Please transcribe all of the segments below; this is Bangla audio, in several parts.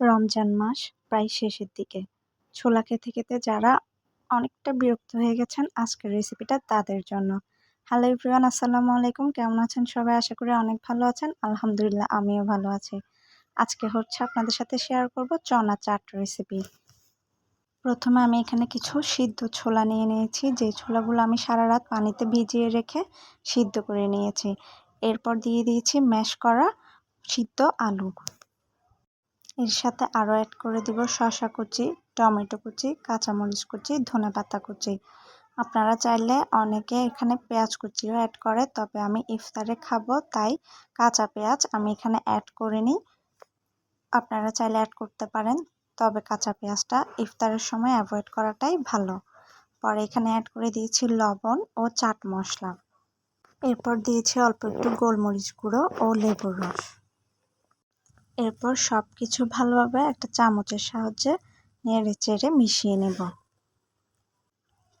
রমজান মাস প্রায় শেষের দিকে। ছোলা খেতে খেতে যারা অনেকটা বিরক্ত হয়ে গেছেন আজকের রেসিপিটা তাদের জন্য। হ্যালো এভরিওয়ান আসসালামু আলাইকুম। কেমন আছেন সবাই? আশা করি অনেক ভালো আছেন। আলহামদুলিল্লাহ, আমিও ভালো আছি। আজকে হচ্ছে আপনাদের সাথে শেয়ার করব চনা চাট রেসিপি প্রথমে আমি এখানে কিছু সিদ্ধ ছোলা নিয়ে নিয়েছি। যে ছোলাগুলো আমি সারা রাত পানিতে ভিজিয়ে রেখে সিদ্ধ করে নিয়েছি। এরপর দিয়ে দিয়েছি ম্যাশ করা সিদ্ধ আলু। এর সাথে আরও অ্যাড করে দিব শসা কুচি, টমেটো কুচি, কাঁচামরিচ কুচি ধনে পাতা কুচি। আপনারা চাইলে অনেকে এখানে পেঁয়াজ কুচিও অ্যাড করে, তবে আমি ইফতারে খাব, তাই কাঁচা পেঁয়াজ আমি এখানে অ্যাড করে নিই আপনারা চাইলে অ্যাড করতে পারেন, তবে কাঁচা পেঁয়াজটা ইফতারের সময় অ্যাভয়েড করাটাই ভালো। পরে এখানে অ্যাড করে দিয়েছি লবণ ও চাট মশলা। এরপর দিয়েছি অল্প একটু গোলমরিচ গুঁড়ো ও লেবুর রস। এরপর সব কিছু ভালোভাবে একটা চামচের সাহায্যে নেড়ে চেড়ে মিশিয়ে নেব।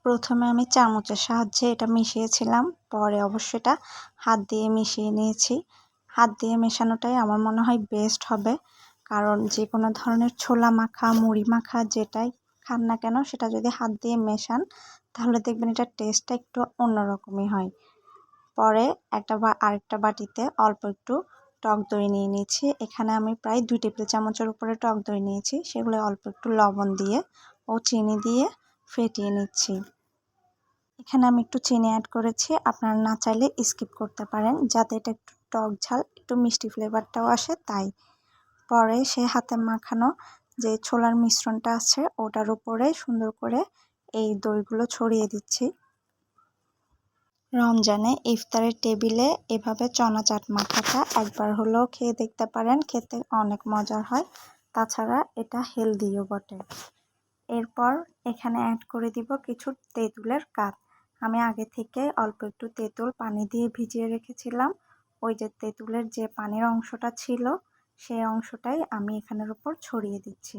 প্রথমে আমি চামচের সাহায্যে এটা মিশিয়েছিলাম, পরে অবশ্য এটা হাত দিয়ে মিশিয়ে নিয়েছি। হাত দিয়ে মেশানোটাই আমার মনে হয় বেস্ট হবে, কারণ যে কোনো ধরনের ছোলা মাখা, মুড়ি মাখা যেটাই খান না কেন, সেটা যদি হাত দিয়ে মেশান, তাহলে দেখবেন এটার টেস্টটা একটু অন্যরকমই হয়। পরে একটা বা, আরেকটা বাটিতে অল্প একটু টক দই নিয়ে নিয়েছি। এখানে আমি প্রায় দুই টেবিল চামচের উপরে টক দই নিয়েছি। সেগুলো অল্প একটু লবণ দিয়ে ও চিনি দিয়ে ফেটিয়ে নিচ্ছি। এখানে আমি একটু চিনি অ্যাড করেছি। আপনারা না চাইলে স্কিপ করতে পারেন। যাতে এটা একটু টক ঝাল, একটু মিষ্টি ফ্লেভারটাও আসে, তাই। পরে সে হাতে মাখানো যে ছোলার মিশ্রণটা আছে, ওটার উপরে সুন্দর করে এই দইগুলো ছড়িয়ে দিচ্ছি। রমজানে ইফতারের টেবিলে এভাবে চনা চাট মাখাটা একবার হলেও খেয়ে দেখতে পারেন, খেতে অনেক মজার হয়। তাছাড়া এটা হেলদিও বটে। এরপর এখানে অ্যাড করে দিব কিছু তেঁতুলের কাপ আমি আগে থেকে অল্প একটু তেঁতুল পানি দিয়ে ভিজিয়ে রেখেছিলাম। ওই যে তেঁতুলের যে পানির অংশটা ছিল, সেই অংশটাই আমি এখানের উপর ছড়িয়ে দিচ্ছি।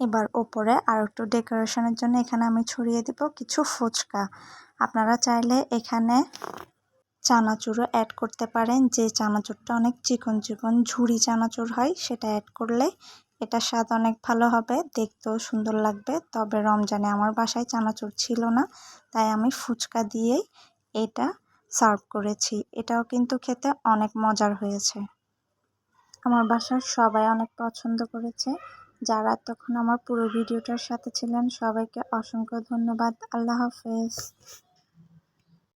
এবার ওপরে আর একটু ডেকোরেশনের জন্য এখানে আমি ছড়িয়ে দিব কিছু ফুচকা। আপনারা চাইলে এখানে চানাচুরও অ্যাড করতে পারেন। যে চানাচুরটা অনেক চিকন চিকন ঝুড়ি চানাচুর হয়, সেটা অ্যাড করলে এটা স্বাদ অনেক ভালো হবে, দেখতেও সুন্দর লাগবে। তবে রমজানে আমার বাসায় চানাচুর ছিল না, তাই আমি ফুচকা দিয়েই এটা সার্ভ করেছি। এটাও কিন্তু খেতে অনেক মজার হয়েছে। আমার বাসার সবাই অনেক পছন্দ করেছে। যারা তখন আমার পুরো ভিডিওটার সাথে ছিলেন সবাইকে অসংখ্য ধন্যবাদ। আল্লাহ হাফেজ।